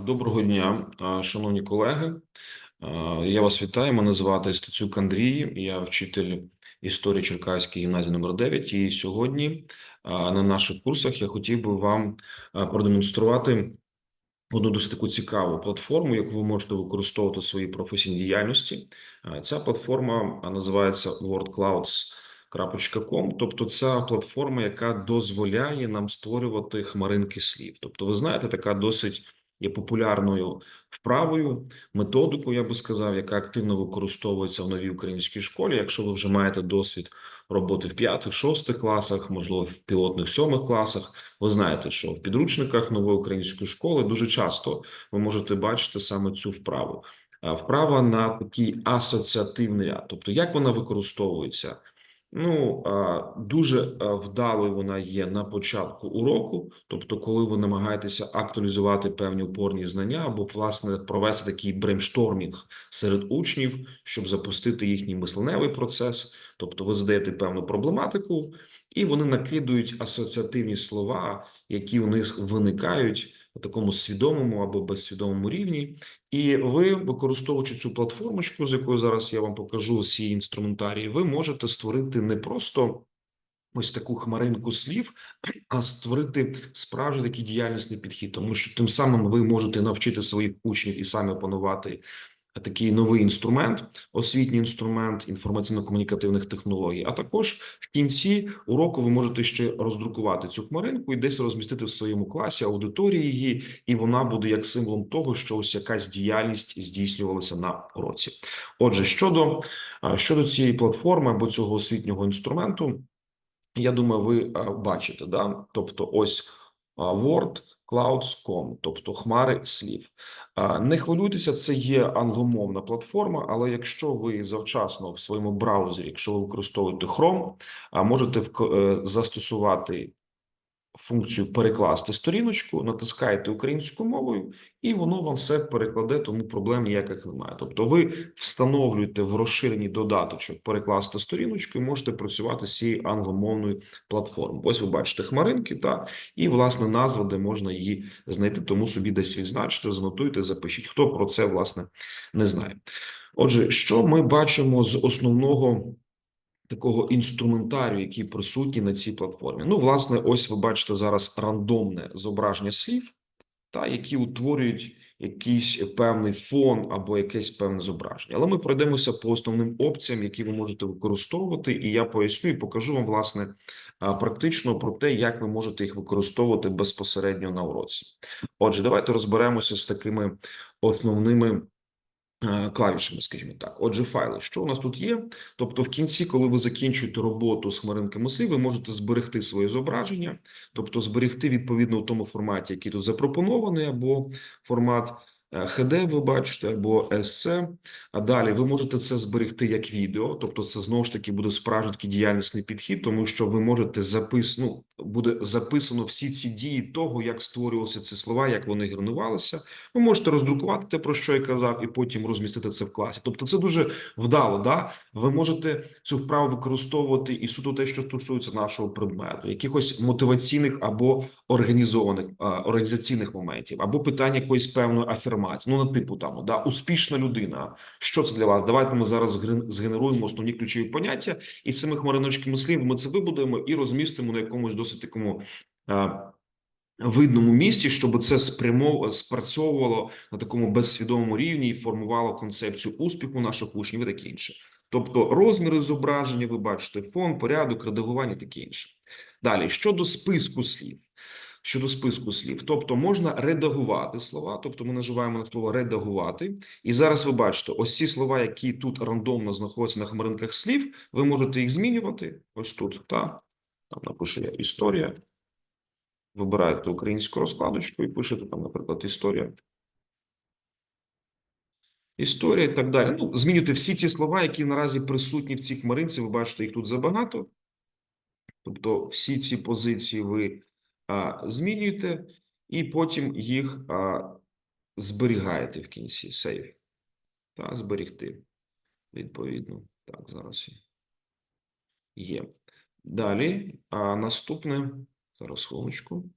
Доброго дня, шановні колеги. Я вас вітаю. Мене звати Стецюк Андрій. Я вчитель історії Черкаської гімназії номер 9. І сьогодні на наших курсах я хотів би вам продемонструвати одну досить таку цікаву платформу, яку ви можете використовувати в своїй професійній діяльності. Ця платформа називається wordclouds.com, тобто це платформа, яка дозволяє нам створювати хмаринки слів. Тобто, ви знаєте, така досить є популярною вправою, методикою, я би сказав, яка активно використовується в новій українській школі. Якщо ви вже маєте досвід роботи в п'ятих, шостих класах, можливо, в пілотних сьомих класах, ви знаєте, що в підручниках нової української школи дуже часто ви можете бачити саме цю вправу. Вправа на такий асоціативний ряд. Тобто, як вона використовується? Ну, дуже вдалою вона є на початку уроку, тобто, коли ви намагаєтеся актуалізувати певні опорні знання, або власне провести такий брейнштормінг серед учнів, щоб запустити їхній мисленевий процес. Тобто, ви задаєте певну проблематику, і вони накидують асоціативні слова, які у них виникають такому свідомому або безсвідомому рівні. І ви, використовуючи цю платформочку, з якою зараз я вам покажу всі інструментарії, ви можете створити не просто ось таку хмаринку слів, а створити справжній такий діяльнісний підхід, тому що тим самим ви можете навчити своїх учнів і самі опанувати такий новий інструмент, освітній інструмент інформаційно-комунікативних технологій. А також в кінці уроку ви можете ще роздрукувати цю хмаринку і десь розмістити в своєму класі аудиторії її, і вона буде як символом того, що ось якась діяльність здійснювалася на уроці. Отже, щодо, щодо цієї платформи або цього освітнього інструменту, я думаю, ви бачите, да? тобто ось Word, Clouds.com, тобто хмари слів. Не хвилюйтеся, це є англомовна платформа, але якщо ви завчасно в своєму браузері, якщо ви використовуєте Chrome, можете е, застосувати функцію перекласти сторіночку, натискаєте українською мовою, і воно вам все перекладе, тому проблем ніяких немає. Тобто, ви встановлюєте в розширеній додаточок перекласти сторіночку і можете працювати з цією англомовною платформою. Ось ви бачите хмаринки, та і власне назва, де можна її знайти, тому собі десь відзначте, занотуйте, запишіть. Хто про це власне не знає. Отже, що ми бачимо з основного такого інструментарію, який присутній на цій платформі? Ну, власне, ось ви бачите зараз рандомне зображення слів, та які утворюють якийсь певний фон або якесь певне зображення. Але ми пройдемося по основним опціям, які ви можете використовувати, і я поясню і покажу вам власне практично про те, як ви можете їх використовувати безпосередньо на уроці. Отже, давайте розберемося з такими основними. Е, Клавішами, скажімо так, отже, файли. Що у нас тут є? Тобто, в кінці, коли ви закінчуєте роботу з хмаринками си, ви можете зберегти своє зображення, тобто зберегти відповідно у тому форматі, який тут запропонований, або формат е, HD, ви бачите, або SC. А далі ви можете це зберегти як відео, тобто це знову ж таки буде справжній такий діяльнісний підхід, тому що ви можете запис... ну, буде записано всі ці дії того, як створювалися ці слова, як вони генерувалися. Ви можете роздрукувати те, про що я казав, і потім розмістити це в класі. Тобто, це дуже вдало. Да? Ви можете цю вправу використовувати і суто те, що стосується нашого предмету, якихось мотиваційних або організованих організаційних моментів, або питання якоїсь певної афірмації. Ну, на типу там да, успішна людина. Що це для вас? Давайте ми зараз зген- згенеруємо основні ключові поняття, і цими хмариночками слів ми це вибудуємо і розмістимо на якомусь досить такому. а, Видному місці, щоб це спрямов спрацьовувало на такому безсвідомому рівні і формувало концепцію успіху наших учнів і таке інше. Тобто розміри зображення, ви бачите, фон, порядок, редагування, таке інше. Далі щодо списку слів. Щодо списку слів, тобто можна редагувати слова, тобто ми наживаємо на слово редагувати, і зараз ви бачите, ось ці слова, які тут рандомно знаходяться на хмаринках слів, ви можете їх змінювати. Ось тут, та там напишу я історія. Вибираєте українську розкладочку і пишете там, наприклад, історія. Історія і так далі. Ну, змінюйте всі ці слова, які наразі присутні в цій хмаринці. Ви бачите, їх тут забагато. Тобто, всі ці позиції ви змінюєте, і потім їх зберігаєте в кінці. Сейв. Та, зберігти. Відповідно. Так, зараз є. Далі, а наступне. Зараз хвилиночку.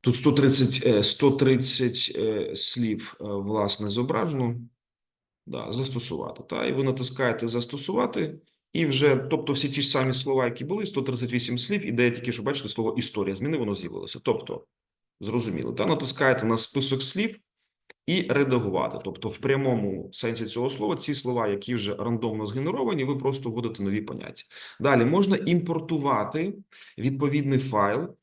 Тут 130, е, 130 е, слів, е, власне, зображено. Да, застосувати. Та, і ви натискаєте застосувати, і вже, тобто, всі ті ж самі слова, які були, 138 слів, ідея тільки, що бачите, слово історія зміни, воно з'явилося. Тобто, зрозуміло, та натискаєте на список слів і редагувати. Тобто, в прямому сенсі цього слова, ці слова, які вже рандомно згенеровані, ви просто вводите нові поняття. Далі можна імпортувати відповідний файл.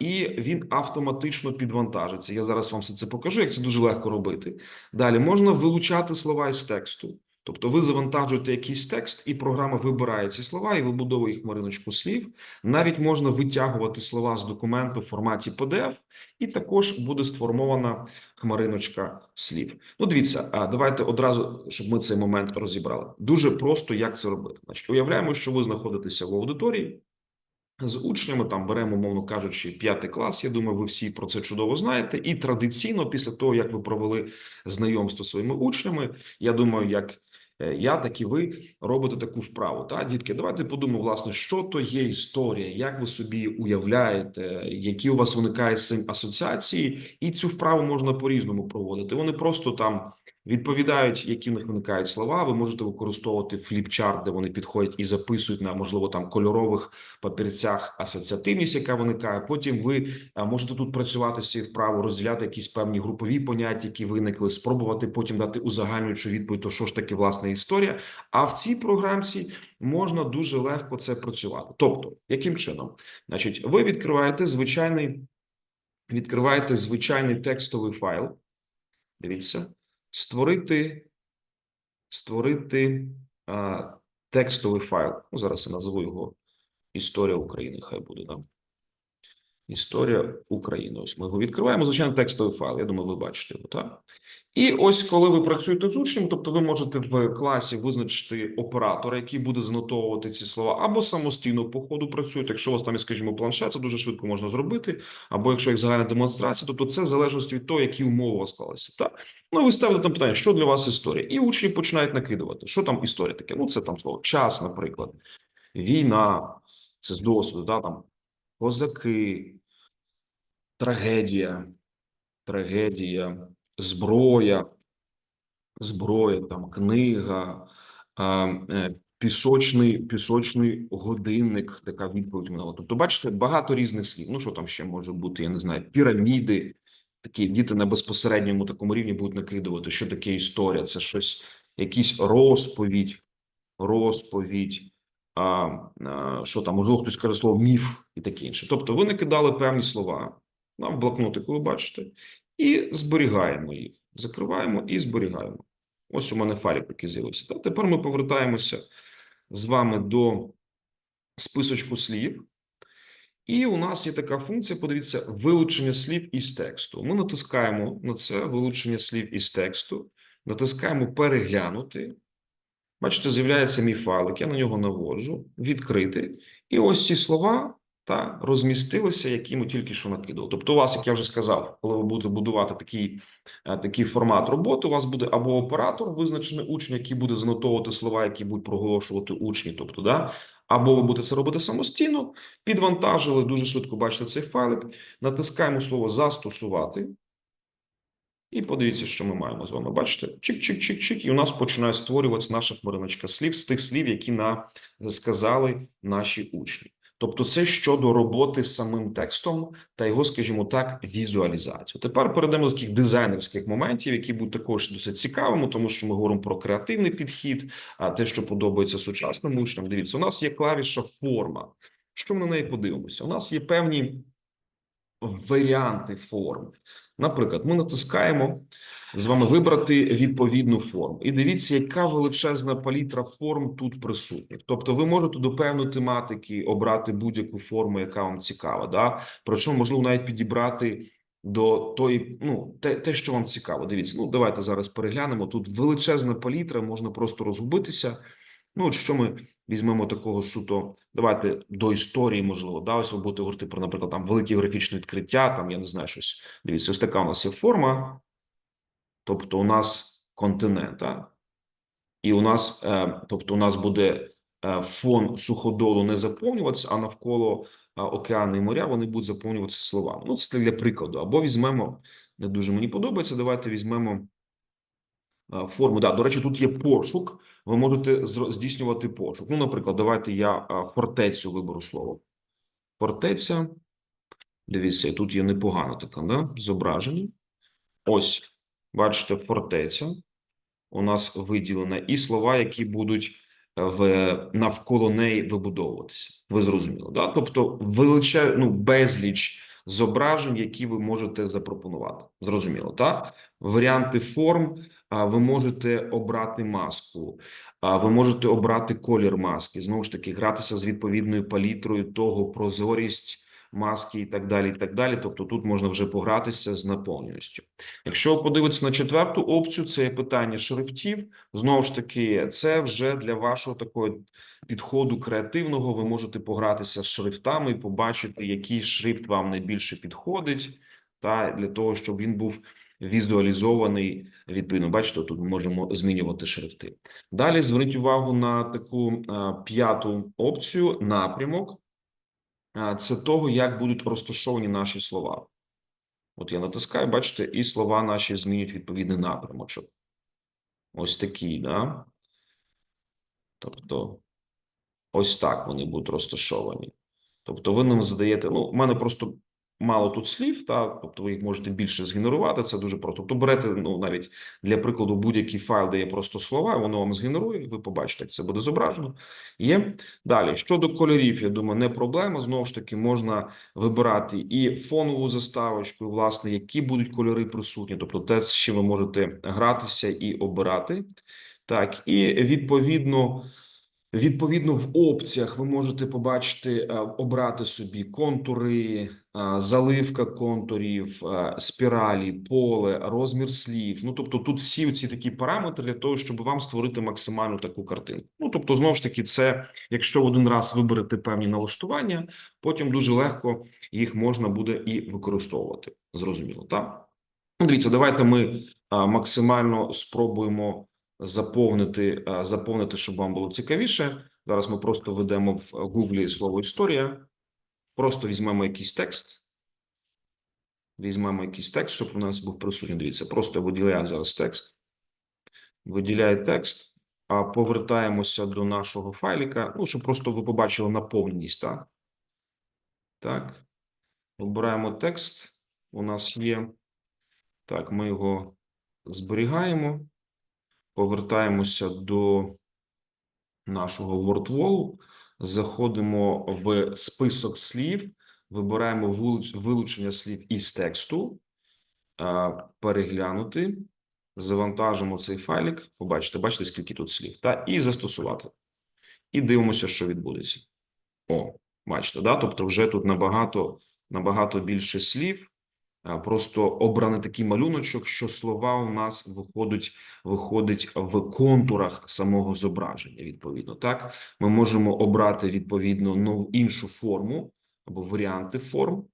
І він автоматично підвантажиться. Я зараз вам все це покажу, як це дуже легко робити. Далі можна вилучати слова із тексту. Тобто ви завантажуєте якийсь текст, і програма вибирає ці слова і вибудовує їх хмариночку слів. Навіть можна витягувати слова з документу в форматі PDF, і також буде сформована хмариночка слів. Ну, дивіться, а давайте одразу, щоб ми цей момент розібрали. Дуже просто як це робити. Значить, уявляємо, що ви знаходитеся в аудиторії з учнями, там беремо, мовно кажучи, п'ятий клас. Я думаю, ви всі про це чудово знаєте. І традиційно, після того як ви провели знайомство зі своїми учнями, я думаю, як е, я, так і ви робите таку вправу. Та дітки, давайте подумаємо, власне, що то є історія, як ви собі уявляєте, які у вас виникають з цим асоціації, і цю вправу можна по різному проводити. Вони просто там. Відповідають, які в них виникають слова. Ви можете використовувати фліпчарт, де вони підходять і записують на можливо там кольорових папірцях асоціативність, яка виникає. Потім ви можете тут працювати з цією вправо, розділяти якісь певні групові поняття, які виникли, спробувати потім дати узагальнюючу відповідь, то що ж таке власна історія. А в цій програмці можна дуже легко це працювати. Тобто, яким чином, значить, ви відкриваєте звичайний, відкриваєте звичайний текстовий файл. Дивіться створити, створити а, текстовий файл. Ну, зараз я назву його Історія України. Хай буде да? Історія України. Ось ми його відкриваємо. Звичайно, текстовий файл. Я думаю, ви бачите його, так? І ось коли ви працюєте з учнем, тобто ви можете в класі визначити оператора, який буде занотовувати ці слова, або самостійно по ходу працюєте. Якщо у вас там, скажімо, планшет, це дуже швидко можна зробити, або якщо як загальна демонстрація, тобто це в залежності від того, які умови у вас склалися. Так? Ну, ви ставите там питання, що для вас історія? І учні починають накидувати. Що там історія таке? Ну, це там слово час, наприклад, війна, це з досвіду, да, там козаки, трагедія, трагедія, зброя, зброя, там книга, е, пісочний, пісочний годинник, така відповідь минула. Тобто, бачите, багато різних слів. Ну, що там ще може бути? Я не знаю, піраміди. Такі діти на безпосередньому такому рівні будуть накидувати, що таке історія. Це щось, якісь розповідь, розповідь. А, що там, можливо, хтось каже слово міф і таке інше. Тобто, ви накидали певні слова нам в блокнотику, ви бачите, і зберігаємо їх. Закриваємо і зберігаємо. Ось у мене файлик, який з'явився. Та тепер ми повертаємося з вами до списочку слів. І у нас є така функція, подивіться, вилучення слів із тексту. Ми натискаємо на це вилучення слів із тексту, натискаємо переглянути. Бачите, з'являється мій файлик, я на нього наводжу, відкрити. І ось ці слова та розмістилися, які ми тільки що накидали. Тобто, у вас, як я вже сказав, коли ви будете будувати такий е, такий формат роботи, у вас буде або оператор, визначений учень, який буде занотовувати слова, які будуть проголошувати учні. Тобто, да, або ви будете це робити самостійно, підвантажили дуже швидко. Бачите цей файлик, натискаємо слово застосувати. І подивіться, що ми маємо з вами. Бачите, чик-чик-чик-чик, і у нас починає створюватися наша хмариночка слів з тих слів, які на сказали наші учні. Тобто, це щодо роботи з самим текстом та його, скажімо так, візуалізацію. Тепер перейдемо до таких дизайнерських моментів, які будуть також досить цікавими, тому що ми говоримо про креативний підхід, а те, що подобається сучасним учням. Дивіться, у нас є клавіша форма. Що ми на неї подивимося? У нас є певні варіанти форм. Наприклад, ми натискаємо з вами вибрати відповідну форму. І дивіться, яка величезна палітра форм тут присутня. Тобто, ви можете до певної тематики обрати будь-яку форму, яка вам цікава. Да? Причому можливо навіть підібрати до тої, ну те, те, що вам цікаво. Дивіться, ну давайте зараз переглянемо. Тут величезна палітра, можна просто розгубитися. Ну, от що ми візьмемо такого суто, давайте до історії, можливо, да, ось ви будете говорити про, наприклад, там великі графічні відкриття, там я не знаю щось. Дивіться, ось така у нас є форма. Тобто, у нас континента, і у нас, е, тобто, у нас буде е, фон суходолу не заповнюватися, а навколо а, океани і моря, вони будуть заповнюватися словами. Ну, це для прикладу. Або візьмемо, не дуже мені подобається. Давайте візьмемо а, форму. Да, до речі, тут є пошук. Ви можете здійснювати пошук. Ну, наприклад, давайте я фортецю виберу слово. Фортеця. Дивіться, тут є непогано таке, да? зображення. Ось, бачите, фортеця. У нас виділена і слова, які будуть е, в навколо неї вибудовуватися. Ви зрозуміли, да? Тобто величе, ну, безліч зображень, які ви можете запропонувати. Зрозуміло, так? Варіанти форм. Ви можете обрати маску, ви можете обрати колір маски. Знову ж таки, гратися з відповідною палітрою того, прозорість маски і так далі. І так далі. Тобто тут можна вже погратися з наповненістю. Якщо подивитися на четверту опцію, це є питання шрифтів. Знову ж таки, це вже для вашого такого підходу креативного. Ви можете погратися з шрифтами і побачити, який шрифт вам найбільше підходить, та для того, щоб він був візуалізований відповідно. Бачите, тут ми можемо змінювати шрифти. Далі зверніть увагу на таку а, п'яту опцію напрямок. А, Це того, як будуть розташовані наші слова. От я натискаю, бачите, і слова наші змінюють відповідний напрямочок. Ось такий, да? Тобто, ось так вони будуть розташовані. Тобто, ви нам задаєте. Ну, в мене просто мало тут слів, та тобто ви їх можете більше згенерувати. Це дуже просто. Тобто, берете, ну, навіть для прикладу, будь-який файл, де є просто слова, воно вам згенерує. Ви побачите, як це буде зображено. Є далі щодо кольорів, я думаю, не проблема. Знову ж таки, можна вибирати і фонову заставочку, власне, які будуть кольори присутні, тобто те, з чим ви можете гратися і обирати. Так, і відповідно, відповідно в опціях ви можете побачити, е, обрати собі контури, заливка контурів, спіралі, поле, розмір слів. Ну тобто, тут всі ці такі параметри для того, щоб вам створити максимальну таку картинку. Ну тобто, знову ж таки, це якщо один раз виберете певні налаштування, потім дуже легко їх можна буде і використовувати. Зрозуміло, так? Ну, дивіться, давайте ми максимально спробуємо заповнити, заповнити, щоб вам було цікавіше. Зараз ми просто введемо в Гуглі слово історія. Просто візьмемо якийсь текст. Візьмемо якийсь текст, щоб у нас був присутній. Дивіться, просто виділяю зараз текст. Виділяю текст, а повертаємося до нашого файліка. Ну, щоб просто ви побачили наповненість, так? Так. Обираємо текст. У нас є. Так, ми його зберігаємо, повертаємося до нашого WordWall, заходимо в список слів, вибираємо вилуч- вилучення слів із тексту, переглянути, завантажимо цей файлик, побачите, бачите, скільки тут слів, та, і застосувати. І дивимося, що відбудеться. О, бачите, да? Тобто вже тут набагато, набагато більше слів. Просто обраний такий малюночок, що слова у нас виходять, виходить в контурах самого зображення. Відповідно, так ми можемо обрати відповідно нову іншу форму або варіанти форм.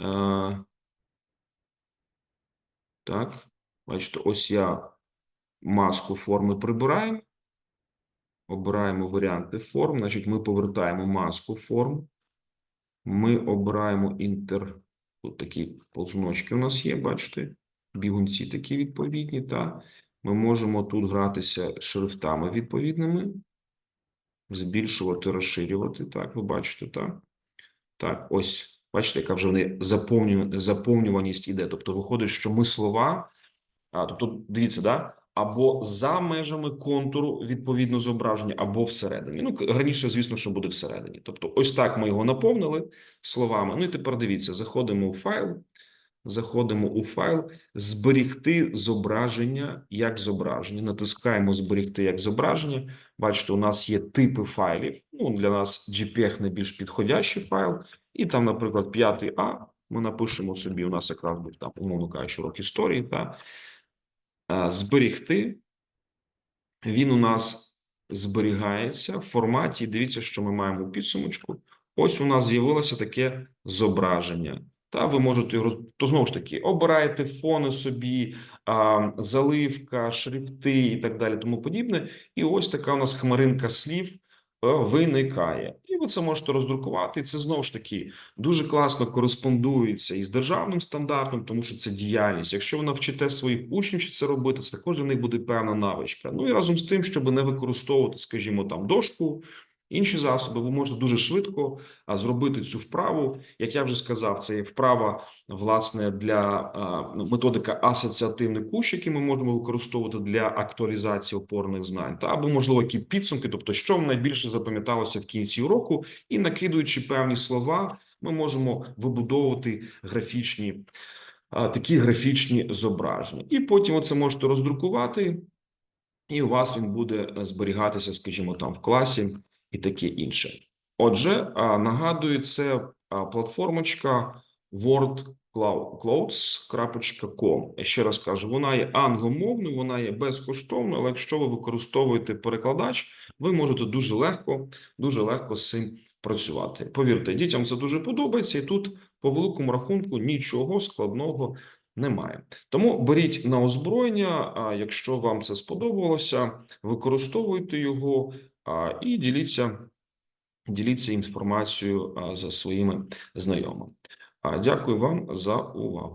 Е, Так, бачите, ось я маску форми прибираємо. Обираємо варіанти форм. Значить, ми повертаємо маску форм. Ми обираємо інтер. Тут такі ползуночки у нас є, бачите, бігунці такі відповідні. Та ми можемо тут гратися шрифтами відповідними, збільшувати, розширювати. Так, ви бачите, так? Так, ось, бачите, яка вже заповню, заповнюваність іде. Тобто, виходить, що ми слова, а, тобто, дивіться, да? Або за межами контуру відповідно зображення, або всередині. Ну, раніше, звісно, що буде всередині. Тобто, ось так ми його наповнили словами. Ну і тепер дивіться, заходимо у файл, заходимо у файл, зберігти зображення як зображення. Натискаємо зберігти як зображення. Бачите, у нас є типи файлів. Ну, для нас JPEG найбільш підходящий файл. І там, наприклад, 5А. Ми напишемо собі, у нас якраз буде там, умовно кажучи, урок історії, та а, зберігти. Він у нас зберігається в форматі. Дивіться, що ми маємо у підсумочку. Ось у нас з'явилося таке зображення. Та ви можете роз- то знову ж таки обираєте фони собі, а, заливка, шрифти і так далі, тому подібне. І ось така у нас хмаринка слів е, виникає. Ви це можете роздрукувати. І це знову ж таки дуже класно кореспондується із державним стандартом, тому що це діяльність. Якщо ви навчите своїх учнів це робити, це також для них буде певна навичка. Ну і разом з тим, щоб не використовувати, скажімо, там дошку. Інші засоби ви можете дуже швидко зробити цю вправу. Як я вже сказав, це є вправа власне для ну, методика асоціативний кущ, який ми можемо використовувати для актуалізації опорних знань, та або можливо які підсумки, тобто що найбільше запам'яталося в кінці уроку, і накидуючи певні слова, ми можемо вибудовувати графічні такі графічні зображення, і потім оце можете роздрукувати, і у вас він буде е, зберігатися, скажімо, там в класі і таке інше. Отже, нагадую, це платформочка wordclouds.com. Ще раз кажу, вона є англомовною, вона є безкоштовною, але якщо ви використовуєте перекладач, ви можете дуже легко, дуже легко з цим працювати. Повірте, дітям це дуже подобається, і тут по великому рахунку нічого складного немає. Тому беріть на озброєння. Якщо вам це сподобалося, використовуйте його і діліться, діліться інформацією за своїми знайомими. Дякую вам за увагу.